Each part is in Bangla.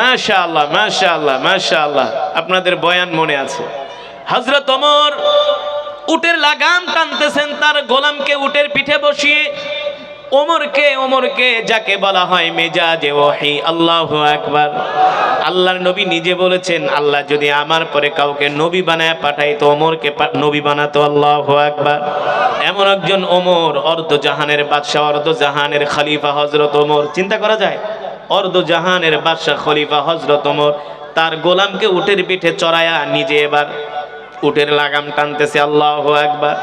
মাশা আল্লাহ মাশা আল্লাহ মাশা আল্লাহ আপনাদের বয়ান মনে আছে। হজরত ওমর উটের লাগাম টানতেছেন, তার গোলামকে উটের পিঠে বসিয়ে, ওমরকে ওমরকে যাকে বলা হয় মেজাজে ওহি আল্লাহু আকবার। আল্লাহর নবী নিজে বলেছেন, আল্লাহ যদি আমার পরে কাউকে নবী বানায় পাঠাই তো ওমরকে নবী বানাতো আল্লাহু আকবার। এমন একজন ওমর, অর্ধ জাহানের বাদশাহ, অর্ধ জাহানের খলিফা হজরত ওমর। চিন্তা করা যায় অর্ধ জাহানের বাদশাহ খলিফা হজরত ওমর তার গোলামকে উটের পিঠে চড়ায়া নিজে এবার উটের লাগাম টানতেছে, আল্লাহ একবার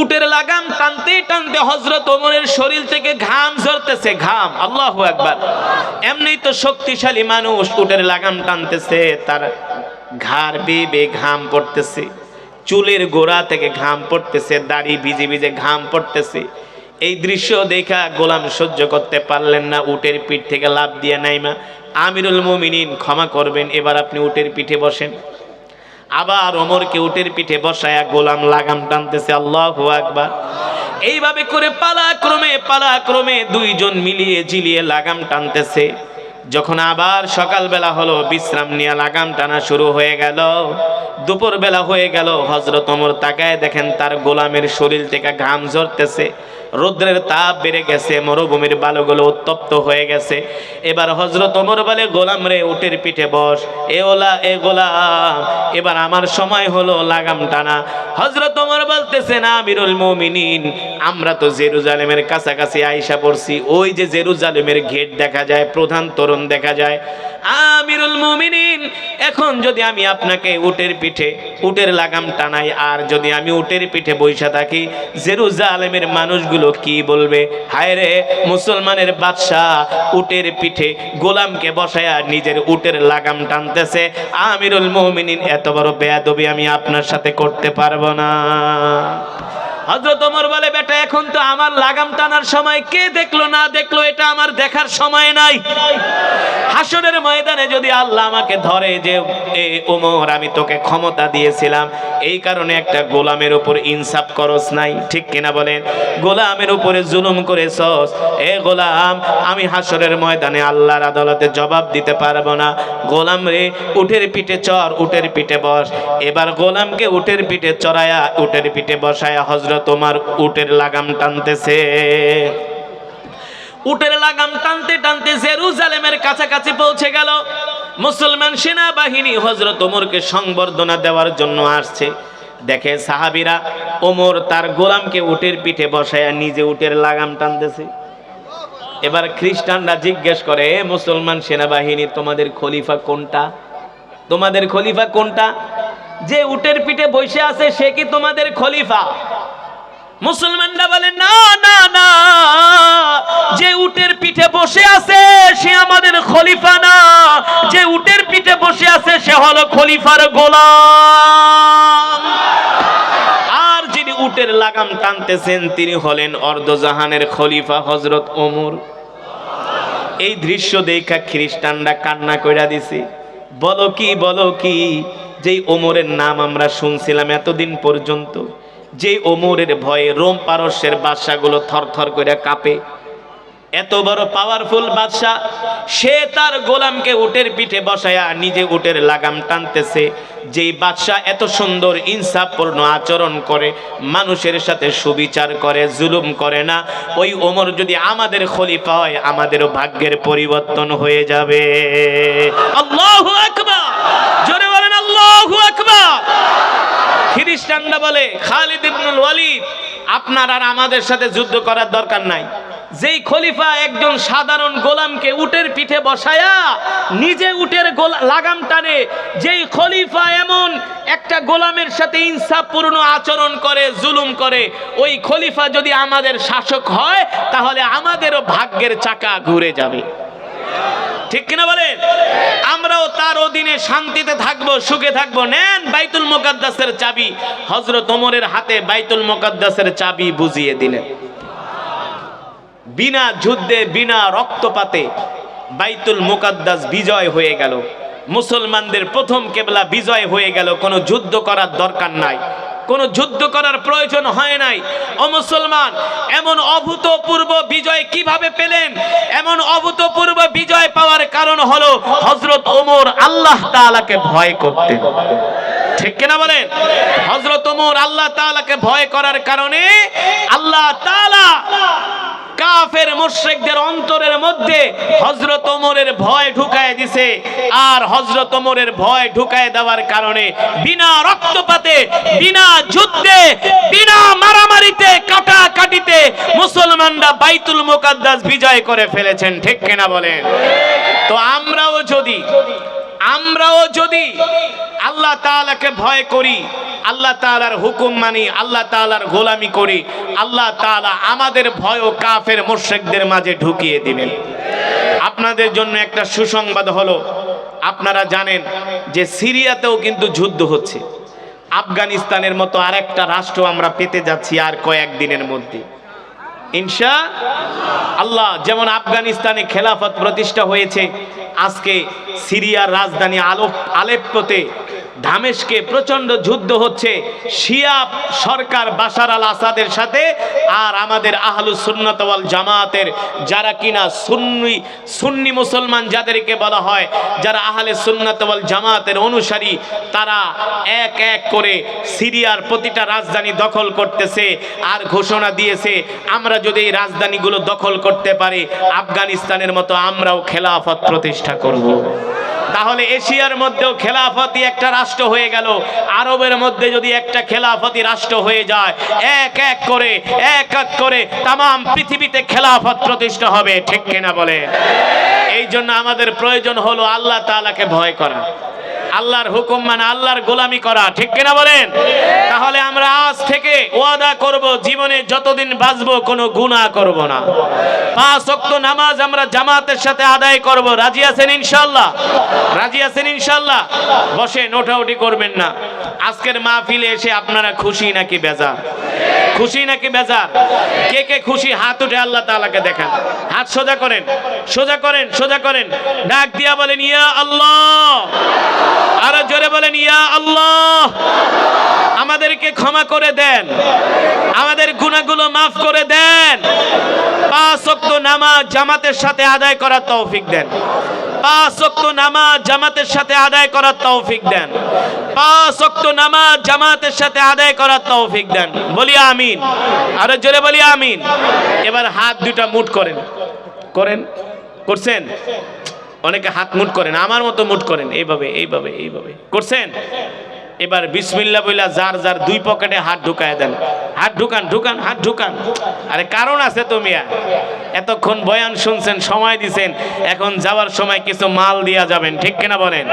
উটের লাগাম টানতে টানতে হজরত ওমরের শরীর থেকে ঘাম ঝরতেছে, ঘাম, আল্লাহ একবার এমনি তো শক্তিশালী মানুষ উটের লাগাম টানতেছে, তার ঘাড় বেয়ে ঘাম পড়তেছে, চুলের গোড়া থেকে ঘাম পড়তেছে, দাড়ি ভিজে ভিজে ঘাম পড়তেছে। এই দৃশ্য দেখা গোলাম সহ্য করতে পারলেন না, উটের পিঠ থেকে লাভ দিয়ে নাইমা। আমিরুল মুমিনিন ক্ষমা করবেন, এবার আপনি উটের পিঠে বসেন। আবার ওমরকে উটের পিঠে বসায়া গোলাম লাগাম টানতেছে, আল্লাহু আকবার। এইভাবে করে পালাক্রমে পালাক্রমে দুইজন মিলিয়ে জিলিয়ে লাগাম টানতেছে। যখন আবার সকালবেলা হলো, বিশ্রাম নিয়ে লাগাম টানা শুরু হয়ে গেল। দুপুর বেলা হয়ে গেল হজরত ওমর তাকায় দেখেন তার গোলামের শরীর থেকে ঘাম ঝরতেছে। রৌদ্রের তাপ বেড়ে গেছে, মরুভূমির বালুগুলো উত্তপ্ত হয়ে গেছে। এবার হজরত ওমর বলে, গোলাম রে, উটের পিঠে বস। এ ওলা, এ গোলাম, এবার আমার সময় হলো লাগাম টানা। হজরত ওমর বলতেছে, না, আমিরুল মুমিনিন, আমরা তো জেরুজালেমের কাছাকাছি আইসা পড়ছি। ওই যে জেরুজালেমের গেট দেখা যায়, প্রধান তরুণ দেখা যায়। আমিরুল মুমিনিন, এখন যদি আমি আপনাকে উটের পিঠে, উটের লাগাম টানাই, আর যদি আমি উটের পিঠে বৈশা থাকি, জেরুজালেমের মানুষগুলো কি বলবে? হায় রে, মুসলমানের বাদশাহ উটের পিঠে গোলামকে বসায়া নিজের উটের লাগাম টানতেছে। আমিরুল মুমিনিন, এত বড় বেয়াদবি আমি আপনার সাথে করতে পারব না। হজরত ওমর বলে, বেটা, এখন তো আমার লাগাম টানার সময়, কে দেখল না দেখল, এটা আমার দেখার সময় নাই। হাসরের ময়দানে যদি আল্লাহ আমাকে ধরে যে, এ ওমর আমি তোকে ক্ষমতা দিয়েছিলাম। এই কারণে একটা গোলামের উপর ইনসাফ করস নাই। ঠিক কিনা বলেন? গোলামের উপরে জুলুম করেছস। এ গোলাম, আমি হাসরের ময়দানে আল্লাহর আদালতে জবাব দিতে পারব না। গোলাম রে উটের পিঠে চর উটের পিঠে বস। এবার গোলামকে উটের পিঠে চড়ায়া উটের পিঠে বসায়া হজরত তোমার উটের লাগাম টানতেছে। উটের লাগাম টানতে টানতে জেরুজালেমের কাছাকাছি পৌঁছে গেল। মুসলমান সেনাবাহিনী হজরত ওমরকে সংবর্ধনা দেওয়ার জন্য আসছে। দেখে সাহাবিরা, ওমর তার গোলামকে উটের পিঠে বসায়া নিজে উটের লাগাম টানতেছে। এবার খ্রিস্টানরা জিজ্ঞেস করে, "এ মুসলমান সেনাবাহিনী, তোমাদের খলিফা কোনটা? তোমাদের খলিফা কোনটা? যে উটের পিঠে বসে আছে, সে কি তোমাদের খলিফা? মুসলমানরা বলে, না না না, যে উটের পিঠে বসে আছে, সে আমাদের খলিফা না। যে উটের পিঠে বসে আছে, সে হলো খলিফার গোলাম। আর যিনি উটের লাগাম টানতেছেন, তিনি হলেন অর্ধজাহানের খলিফা হজরত ওমর। এই দৃশ্য দেখা খ্রিস্টানরা কান্না কইরা দিছে। বলো কি বলো কি, যেই ওমরের নাম আমরা শুনছিলাম এতদিন পর্যন্ত যে ওমরের ভয়ে রোম পারস্যের বাদশাগুলো থরথর করে কাঁপে। এত বড় পাওয়ারফুল বাদশাহ, সে তার গোলামকে উটের পিঠে বসায়া নিজে উটের লাগাম টানতেছে। যেই বাদশাহ এত সুন্দর ইনসাফপূর্ণ আচরণ করে, মানুষের সাথে সুবিচার করে, জুলুম করে না, ওই ওমর যদি আমাদের খলিফা হয়, আমাদেরও ভাগ্যের পরিবর্তন হয়ে যাবে। আল্লাহু আকবার জোরে বলেন আল্লাহু আকবার খ্রিস্টানরা বলে, খালিদ ইবনুল ওয়ালিদ, আপনার আর আমাদের সাথে যুদ্ধ করার দরকার নাই। যেই খলিফা একজন সাধারণ গোলামকে উটের পিঠে বসায়া নিজে উটের লাগাম টানে, যেই খলিফা এমন একটা গোলামের সাথে ইনসাফপূর্ণ আচরণ করে, জুলুম করে, ওই খলিফা যদি আমাদের শাসক হয়, তাহলে আমাদেরও ভাগ্যের চাকা ঘুরে যাবে। ঠিক কিনা বলেন? অধীনে শান্তিতে থাকব, সুখে থাকব। নেন বাইতুল মোকাদ্দাসের চাবি। হজরত ওমরের হাতে বাইতুল মোকাদ্দাসের চাবি বুঝিয়ে দিলেন। বিনা যুদ্ধে, বিনা রক্তপাতে বাইতুল মোকাদ্দাস বিজয় হয়ে গেল। মুসলমানদের প্রথম কেবলা বিজয় হয়ে গেল। কোনো যুদ্ধ করার দরকার নাই। কোনো যুদ্ধ করার প্রয়োজন হয় নাই। ও মুসলমান, এমন অভূতপূর্ব বিজয় কীভাবে পেলেন? এমন অভূতপূর্ব বিজয় পাওয়ার কারণ হলো হজরত আল্লাহ তাআলাকে ভয় করতেন ঠিক কিনা বলেন? ওমর আল্লাহ তাআলাকে ভয় করার কারণে আল্লাহ তাআলা কাফের মুশরিকদের অন্তরের মধ্যে হযরত ওমরের ভয় ঢুকায় দিছে। আর হযরত ওমরের ভয় ঢুকায় দেওয়ার কারণে বিনা রক্তপাতে, বিনা যুদ্ধে, বিনা মারামারিতে, কাটাকাটিতে মুসলমানরা বাইতুল মুকাদ্দাস বিজয় করে ফেলেছেন। ঠিক কিনা বলেন? তো আমরাও যদি আমরাও যদি আল্লাহ তাআলাকে ভয় করি, আল্লাহ তাআলার হুকুম মানি, আল্লাহ তাআলার গোলামি করি, আল্লাহ তাআলা আমাদের ভয় ও কাফের মুশরিকদের মাঝে ঢুকিয়ে দিবেন। আপনাদের জন্য একটা সুসংবাদ হলো, আপনারা জানেন যে সিরিয়াতেও কিন্তু যুদ্ধ হচ্ছে। আফগানিস্তানের মতো আরেকটা রাষ্ট্র আমরা পেতে যাচ্ছি আর কয়েকদিনের মধ্যে। ইনশা আল্লাহ, যেমন আফগানিস্তানে খেলাফত প্রতিষ্ঠা হয়েছে আজকে সিরিয়ার রাজধানী আলো আলেপ্পোতে ধামেশকে প্রচণ্ড যুদ্ধ হচ্ছে শিয়া সরকার বাশার আল আসাদের সাথে আর আমাদের আহলু সুন্নত ওয়াল জামাতের যারা কিনা সুন্নি সুন্নি মুসলমান যাদেরকে বলা হয়, যারা আহলে সুন্নত ওয়াল জামাতের অনুসারী, তারা এক এক করে সিরিয়ার প্রতিটা রাজধানী দখল করতেছে আর ঘোষণা দিয়েছে, আমরা যদি এই রাজধানীগুলো দখল করতে পারি, আফগানিস্তানের মতো আমরাও খেলাফত প্রতিষ্ঠা করব। তাহলে এশিয়ার মধ্যেও খেলাফতি একটা রাষ্ট্র হয়ে গেল। আরবের মধ্যে যদি একটা খেলাফতি রাষ্ট্র হয়ে যায়, এক এক করে, এক এক করে তাম পৃথিবীতে খেলাফত প্রতিষ্ঠা হবে, ঠিক কেনা বলে এই জন্য আমাদের প্রয়োজন হলো আল্লাহ তালাকে ভয় করা। আল্লাহর হুকুম মানে আল্লাহর গোলামি করা, ঠিক কিনা বলেন? তাহলে আমরা আজ থেকে ওয়াদা করব, জীবনে যতদিন বাঁচবো, কোনো গুনাহ করব না। পাঁচ ওয়াক্ত নামাজ আমরা জামাতের সাথে আদায় করব। রাজি আছেন ইনশাআল্লাহ? রাজি আছেন ইনশাআল্লাহ? বসে নোটাউটি করবেন না। আজকের মাহফিলে এসে আপনারা খুশি নাকি বেজার? খুশি নাকি বেজার? কে কে খুশি? হাত উঠে আল্লাহ তাআলাকে দেখান। হাত সোজা করেন সোজা করেন সোজা করেন। ডাক দিয়া বলেন, ইয়া আল্লাহ! বলেন, ইয়া আল্লাহ, আমাদেরকে ক্ষমা করে দেন। আমাদের গুনাহগুলো মাফ করে দেন। পাঁচ ওয়াক্ত নামাজ জামাতের সাথে আদায় করার তৌফিক দেন। জামাতের সাথে আদায় করার দেন। জামাতের সাথে আদায় করার দেন। আমিন। আরও জোরে আমিন। এবার হাত দুটা করেন। করেন? করছেন? অনেকে হাত মুট করেন, আমার মতো মুট করেন, এইভাবে এইভাবে এইভাবে। করছেন? এবার বিসমিল্লা বইলা যার যার দুই পকেটে হাত ঢুকায় দেন। হাত ঢুকান ঢুকান, হাত ঢুকান। আরে কারণ আছে তো মিয়া। এতক্ষণ বয়ান শুনছেন, সময় দিছেন, এখন যাওয়ার সময় কিছু মাল দিয়া যাবেন, ঠিক কিনা বলেন?